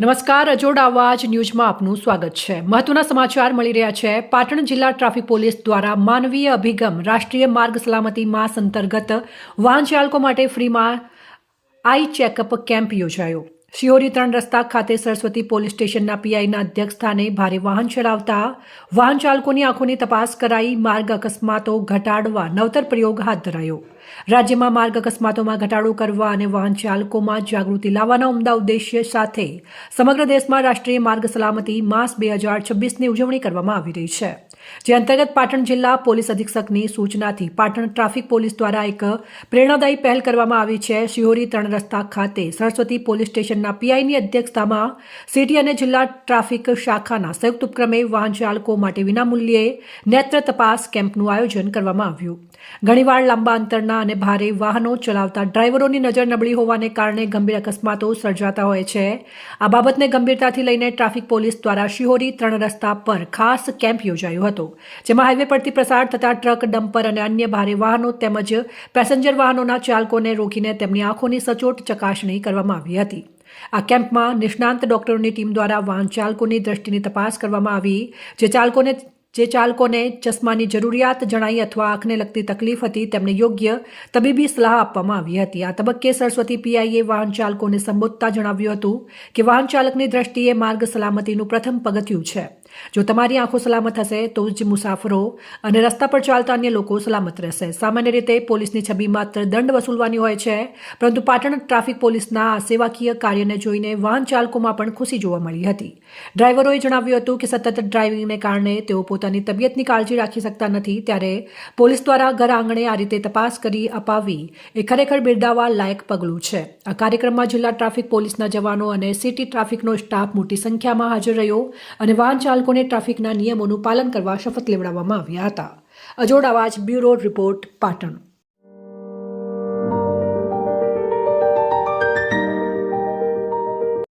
નમસ્કાર, અજોડ અવાજ ન્યૂઝમાં આપનું સ્વાગત છે. મહત્વના સમાચાર મળી રહ્યા છે. પાટણ જિલ્લા ટ્રાફિક પોલીસ દ્વારા માનવીય અભિગમ રાષ્ટ્રીય માર્ગ સલામતી માસ અંતર્ગત વાહન ચાલકો માટે ફ્રીમાં આઈ ચેકઅપ કેમ્પ યોજાયો. શિહોરી ત્રણ રસ્તા ખાતે સરસ્વતી પોલીસ સ્ટેશનના પીઆઈના અધ્યક્ષ સ્થાને ભારે વાહન ચલાવતા વાહન ચાલકોની આંખોની તપાસ કરાઈ માર્ગ અકસ્માતો ઘટાડવા નવતર પ્રયોગ હાથ ધરાયો. રાજ્યમાં માર્ગ અકસ્માતોમાં ઘટાડો કરવા અને વાહન ચાલકોમાં જાગૃતિ લાવવાના ઉમદા ઉદ્દેશ્ય સાથે સમગ્ર દેશમાં રાષ્ટ્રીય માર્ગ સલામતી માસ બે હજાર છવ્વીસની ઉજવણી કરવામાં આવી રહી છે. જે અંતર્ગત પાટણ જિલ્લા પોલીસ અધિક્ષકની સૂચનાથી પાટણ ટ્રાફિક પોલીસ દ્વારા એક પ્રેરણાદાયી પહેલ કરવામાં આવી છે. શિહોરી ત્રણ રસ્તા ખાતે સરસ્વતી પોલીસ સ્ટેશનના પીઆઈની અધ્યક્ષતામાં સિટી અને જિલ્લા ટ્રાફિક શાખાના સંયુક્ત ઉપક્રમે વાહન ચાલકો માટે વિનામૂલ્યે નેત્ર તપાસ કેમ્પનું આયોજન કરવામાં આવ્યું. ઘણીવાર લાંબા અંતરના અને ભારે વાહનો ચલાવતા ડ્રાઈવરોની નજર નબળી હોવાને કારણે ગંભીર અકસ્માતો સર્જાતા હોય છે. આ બાબતને ગંભીરતાથી લઈને ટ્રાફિક પોલીસ દ્વારા શિહોરી ત્રણ રસ્તા પર ખાસ કેમ્પ યોજાયો હતો. જેમાં હાઈવે પરથી પ્રસાર થતા ટ્રક ડમ્પર અને અન્ય ભારે વાહનો તેમજ પેસેન્જર વાહનોના ચાલકોને રોકીને તેમની આંખોની સચોટ ચકાસણી કરવામાં આવી હતી. આ કેમ્પમાં નિષ્ણાંત ડોક્ટરોની ટીમ દ્વારા વાહન ચાલકોની દ્રષ્ટિની તપાસ કરવામાં આવી, જે ચાલકોને જે ચાલકોને ચશ્માની જરૂરિયાત જણાઈ અથવા આંખને લગતી તકલીફ હતી તેમને યોગ્ય તબીબી સલાહ આપવામાં આવી હતી. આ તબક્કે સરસ્વતી પીઆઈએ વાહન ચાલકોને સંબોધતા જણાવ્યું હતું કે વાહન ચાલકની દ્રષ્ટિએ માર્ગ સલામતીનું પ્રથમ પગથિયું છે. જો તમારી આંખો સલામત હશે તો જ મુસાફરો અને રસ્તા પર ચાલતા અન્ય લોકો સલામત રહેશે. સામાન્ય રીતે પોલીસની છબી માત્ર દંડ વસૂલવાની હોય છે, પરંતુ પાટણ ટ્રાફિક પોલીસના આ સેવાકીય કાર્યને જોઈને વાહન ચાલકોમાં પણ ખુશી જોવા મળી હતી. ડ્રાઈવરોએ જણાવ્યું હતું કે સતત ડ્રાઇવિંગને કારણે તેઓ પોતાની તબિયતની કાળજી રાખી શકતા નથી, ત્યારે પોલીસ દ્વારા ઘર આંગણે આ રીતે તપાસ કરી અપાવી એ ખરેખર બિરદાવવા લાયક પગલું છે. આ કાર્યક્રમમાં જિલ્લા ટ્રાફિક પોલીસના જવાનો અને સિટી ટ્રાફિકનો સ્ટાફ મોટી સંખ્યામાં હાજર રહ્યો અને વાહન ચાલકોને ટ્રાફિકના નિયમોનું પાલન કરવા શપથ લેવડાવવામાં આવ્યા હતા. અજોડ અવાજ બ્યુરો રિપોર્ટ પાટણ.